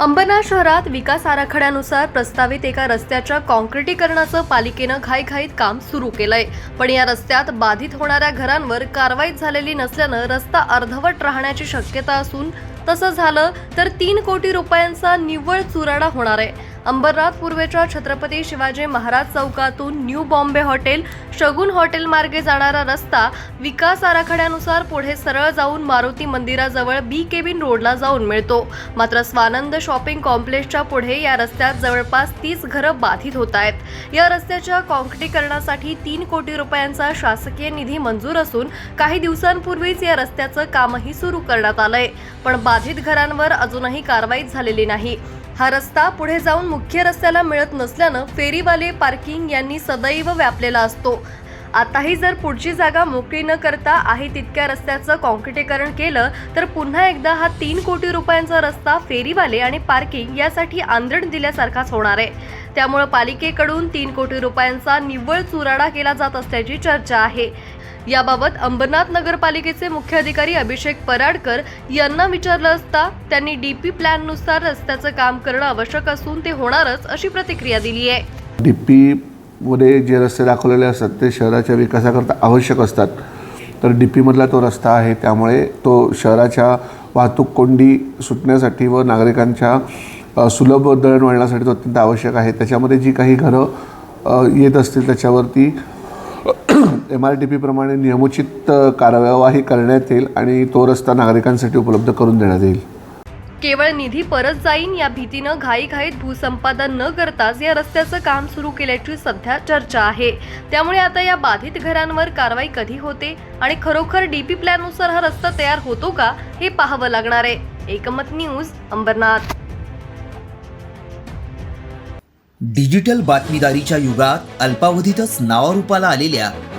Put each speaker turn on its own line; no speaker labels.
अंबरनाथ शहरात विकास आराखड्यानुसार प्रस्तावित एका रस्त्याच्या काँक्रिटीकरणाचं पालिकेनं घाईघाईत काम सुरू केलंय. पण या रस्त्यात बाधित होणाऱ्या घरांवर कारवाईत झालेली नसल्यानं रस्ता अर्धवट राहण्याची शक्यता असून तसं झालं तर तीन कोटी रुपयांचा निव्वळ चुराडा होणार आहे. अंबरनाथ पूर्वेच्या छत्रपती शिवाजी महाराज चौकातून new Bombay hotel Shagun hotel मार्गे जाणारा रस्ता विकास आराखड्यानुसार पुढे सरळ जाऊन मारुती मंदिराजवळ बी केबिन रोडला जाऊन मिळतो. मात्र स्वानंद शॉपिंग कॉम्प्लेक्सच्या पुढे या रस्त्यात जवळपास तीस घरं बाधित होत आहेत. या रस्त्याच्या कॉन्क्रीटीकरणासाठी तीन कोटी रुपयांचा शासकीय निधी मंजूर असून काही दिवसांपूर्वीच या रस्त्याचं कामही सुरू करण्यात आलंय. पण बाधित घरांवर अजूनही कारवाई झालेली नाही. हा रस्ता पुढे जाऊन मुख्य रस्त्याला मिळत नसल्यानं फेरीवाले पार्किंग यांनी सदैव व्यापलेला असतो. आताही जर पुढची जागा मोकळी न करता आहे तितक्या रस्त्याचं काँक्रिटीकरण केलं तर पुन्हा एकदा हा तीन कोटी रुपयांचा रस्ता फेरीवाले आणि पार्किंग यासाठी आंदण दिल्यासारखाच होणार आहे. त्यामुळं पालिकेकडून तीन कोटी रुपयांचा निव्वळ चुराडा केला जात असल्याची चर्चा आहे. याबाबत अंबरनाथ नगरपालिकेचे मुख्य अधिकारी अभिषेक पराडकर यांना विचारलं असता त्यांनी डीपी प्लॅननुसार रस्त्याचं काम करणं आवश्यक असून ते होणारच अशी प्रतिक्रिया दिली आहे.
डी पीमध्ये जे रस्ते दाखवलेले असतात ते शहराच्या विकासाकरता आवश्यक असतात. तर डी पीमधला तो रस्ता आहे त्यामुळे तो शहराच्या वाहतूक कोंडी सुटण्यासाठी व नागरिकांच्या सुलभ दळणवळणासाठी तो अत्यंत आवश्यक आहे. त्याच्यामध्ये जी काही घरं येत असतील त्याच्यावरती एम आर टी पीप्रमाणे नियमोचित कार्यवाही करण्यात येईल आणि तो रस्ता नागरिकांसाठी उपलब्ध करून देण्यात येईल.
केवळ निधी परत जाईन या भीतीनं घाईघाईत भूसंपादन न करताच या रस्त्याचं काम सुरू केल्याची सध्या चर्चा आहे. त्यामुळे आता या बाधित घरांवर कारवाई कधी होते आणि खरोखर डीपी प्लॅननुसार हा रस्ता तयार होतो का हे पाहावं लागणार आहे. एकमत न्यूज अंबरनाथ.
डिजिटल बातमीदारीच्या युगात अल्पावधीतच नावारूपाला आलेल्या